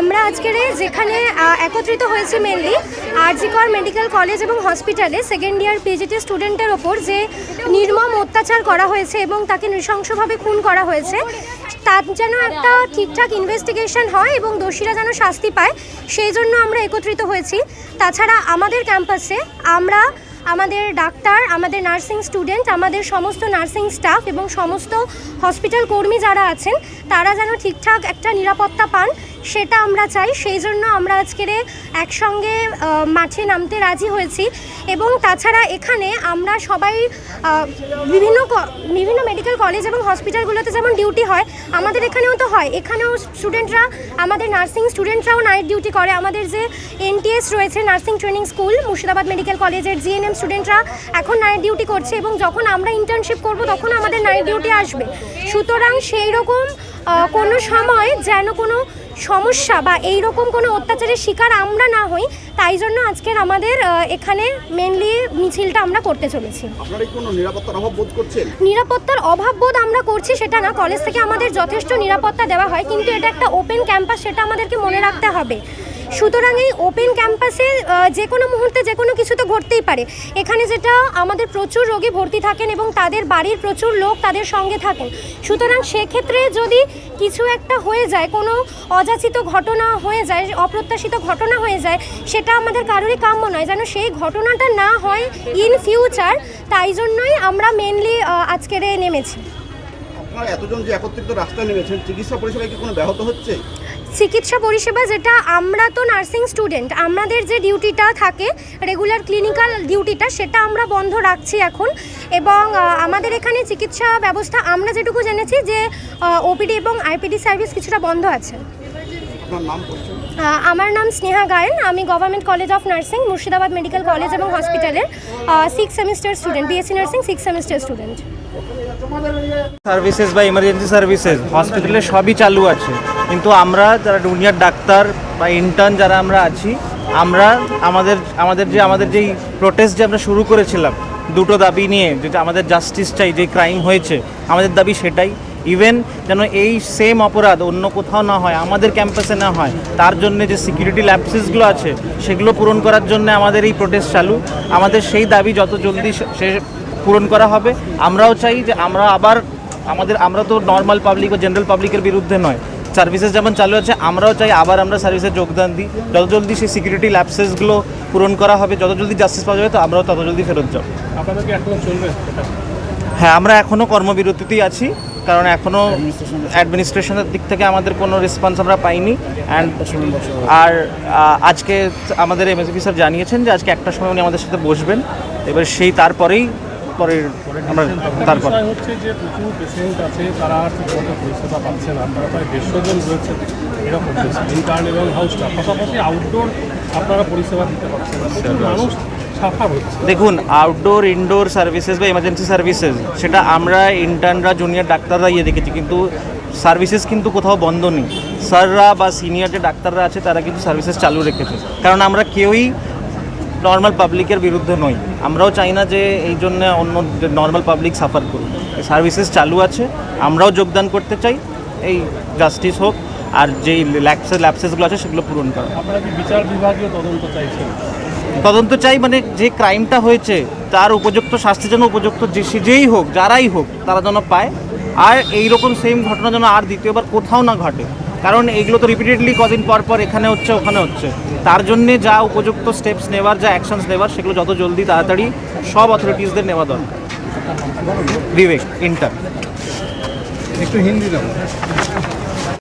আমরা আজকের যেখানে একত্রিত হয়েছি মেনলি আরজিকর মেডিকেল কলেজ এবং হসপিটালে সেকেন্ড ইয়ার পিজিটি স্টুডেন্টের ওপর যে নির্মম অত্যাচার করা হয়েছে এবং তাকে নৃশংসভাবে খুন করা হয়েছে, তার যেন একটা ঠিকঠাক ইনভেস্টিগেশন হয় এবং দোষীরা যেন শাস্তি পায়, সেই জন্য আমরা একত্রিত হয়েছি। তাছাড়া আমাদের ক্যাম্পাসে আমরা আমাদের ডাক্তার, আমাদের নার্সিং স্টুডেন্ট আমাদের সমস্ত নার্সিং স্টাফ এবং সমস্ত হসপিটাল কর্মী যারা আছেন, তারা যেন ঠিকঠাক একটা নিরাপত্তা পান। সেটা আমরা চাই, সেই জন্য আমরা আজকের একসঙ্গে মাঠে নামতে রাজি হয়েছি। এবং তাছাড়া এখানে আমরা সবাই বিভিন্ন বিভিন্ন মেডিকেল কলেজ এবং হসপিটালগুলোতে যেমন ডিউটি হয়, আমাদের এখানেও তো হয়। এখানেও স্টুডেন্টরা আমাদের নার্সিং স্টুডেন্টরাও নাইট ডিউটি করে। আমাদের যে এনটিএস রয়েছে nursing training school Murshidabad medical কলেজের জিএনএম স্টুডেন্টরা এখন নাইট ডিউটি করছে এবং যখন আমরা ইন্টার্নশিপ করব, তখন আমাদের নাইট ডিউটি আসবে। সুতরাং সেই রকম কোনো সময় যেন কোনো সমস্যা বা এই রকম কোনো অত্যাচারের শিকার আমরা না হই তাই জন্য আজকের আমাদের এখানে মেনলি মিছিলটা আমরা করতে চলেছি। নিরাপত্তার অভাব বোধ আমরা করছি সেটা না কলেজ থেকে আমাদের যথেষ্ট নিরাপত্তা দেওয়া হয় কিন্তু এটা একটা ওপেন ক্যাম্পাস সেটা আমাদেরকে মনে রাখতে হবে। সুতরাং এই ওপেন ক্যাম্পাসে যে কোনো মুহূর্তে যে কোনো কিছু তো ঘটতেই পারে। এখানে যেটা আমাদের প্রচুর রোগী ভর্তি থাকেন এবং তাদের বাড়ির প্রচুর লোক তাদের সঙ্গে থাকেন। সুতরাং সেক্ষেত্রে যদি কিছু একটা হয়ে যায়, কোনো অযাচিত ঘটনা হয়ে যায়, অপ্রত্যাশিত ঘটনা হয়ে যায়, সেটা আমাদের কারোরই কাম্য নয়। যেন সেই ঘটনাটা না হয় ইন ফিউচার তাই জন্যই আমরা মেনলি আজকের নেমেছি। আপনারা এতজন যে একত্রিত রাস্তায় নেমেছেন, চিকিৎসা পরিষেবায় কি কোনো ব্যাহত হচ্ছে? চিকিৎসা পরিষেবা যেটা আমরা তো নার্সিং স্টুডেন্ট আমাদের যে ডিউটিটা থাকে রেগুলার ক্লিনিক্যাল ডিউটিটা সেটা আমরা বন্ধ রাখছি এখন। এবং আমাদের এখানে চিকিৎসা ব্যবস্থা আমরা যেটুকু জেনেছি যে ওপিডি এবং আইপিডি সার্ভিস কিছুটা বন্ধ আছে। আমার নাম স্নেহা গায়েন আমি government college of nursing Murshidabad medical college এবং হসপিটালের six semester student BSc nursing six semester student services বা ইমার্জেন্সি সার্ভিসেস হসপিটালে সবই চালু আছে। কিন্তু আমরা যারা জুনিয়র ডাক্তার বা ইন্টার্ন যারা আমরা আছি, আমরা আমাদের আমাদের যে, আমাদের যেই প্রোটেস্ট যে আমরা শুরু করেছিলাম, দুটো দাবি নিয়ে যেটা আমাদের জাস্টিস চাই যে ক্রাইম হয়েছে, আমাদের দাবি সেটাই। ইভেন যেন এই সেম অপরাধ অন্য কোথাও না হয়, আমাদের ক্যাম্পাসে না হয়, তার জন্য যে সিকিউরিটি ল্যাপসেসগুলো আছে, সেগুলো পূরণ করার জন্য আমাদের এই প্রোটেস্ট চালু। আমাদের সেই দাবি যত জলদি সে পূরণ করা হবে। আমরাও চাই যে, আমরা আবার, আমাদের, আমরা তো নর্মাল পাবলিক বা জেনারেল পাবলিকের বিরুদ্ধে নয় সার্ভিসেস যেমন চালু আছে আমরাও চাই আবার আমরা সার্ভিসে যোগদান দিই। যত জলদি সেই সিকিউরিটি ল্যাপসেসগুলো পূরণ করা হবে যত জলদি জাস্টিস পাওয়া যাবে তো আমরাও তত জলদি ফেরত যাব। হ্যাঁ আমরা এখনও কর্মবিরতিতেই আছি কারণ এখনও অ্যাডমিনিস্ট্রেশনের দিক থেকে আমাদের কোনো রেসপন্স আমরা পাইনি। অ্যান্ড আর আজকে আমাদের এমএসপি স্যার জানিয়েছেন যে আজকে একটা সময় উনি আমাদের সাথে বসবেন। এবার সেই তারপরেই আমরা তারপর হচ্ছে যে প্রচুর পেশেন্ট আছে তারা ঠিকমতো পরিষেবা পাচ্ছে না। তারা প্রায় দেড়শো জন রয়েছে এরকম ইন্টার্ন এবং হাউস স্টাফ পাশাপাশি আউটডোর আপনারা পরিষেবা দিতে পারছেন মানুষ দেখুন আউটডোর ইনডোর সার্ভিসেস বা এমার্জেন্সি সার্ভিসেস সেটা আমরা ইন্টার্নরা জুনিয়র ডাক্তাররা ইয়ে দেখেছি কিন্তু সার্ভিসেস কিন্তু কোথাও বন্ধ নেই। স্যাররা বা সিনিয়র যে ডাক্তাররা আছে তারা কিন্তু সার্ভিসেস চালু রেখেছে। কারণ আমরা কেউই নর্মাল পাবলিকের বিরুদ্ধে নই। আমরাও চাই না যে এই জন্য অন্য নর্মাল পাবলিক সাফার করুক। সার্ভিসেস চালু আছে আমরাও যোগদান করতে চাই এই জাস্টিস হোক আর যেই ল্যাপসেস ল্যাপসেসগুলো আছে সেগুলো পূরণ করা আপনারা কি বিচার বিভাগীয় তদন্ত চাইছেন? তদন্ত চাই মানে যে ক্রাইমটা হয়েছে তার উপযুক্ত শাস্তি যেন উপযুক্ত যে যেই হোক যারাই হোক তারা যেন পায়। আর এই রকম সেম ঘটনা যেন আর দ্বিতীয়বার কোথাও না ঘটে। কারণ এগুলো তো রিপিটেডলি কদিন পর পর এখানে হচ্ছে, ওখানে হচ্ছে। তার জন্যে যা উপযুক্ত স্টেপস নেওয়ার, যা অ্যাকশনস নেওয়ার, সেগুলো যত জলদি তাড়াতাড়ি সব অথরিটিসদের নেওয়া দরকার। বিবেক ইন্টার একটু হিন্দি দাও।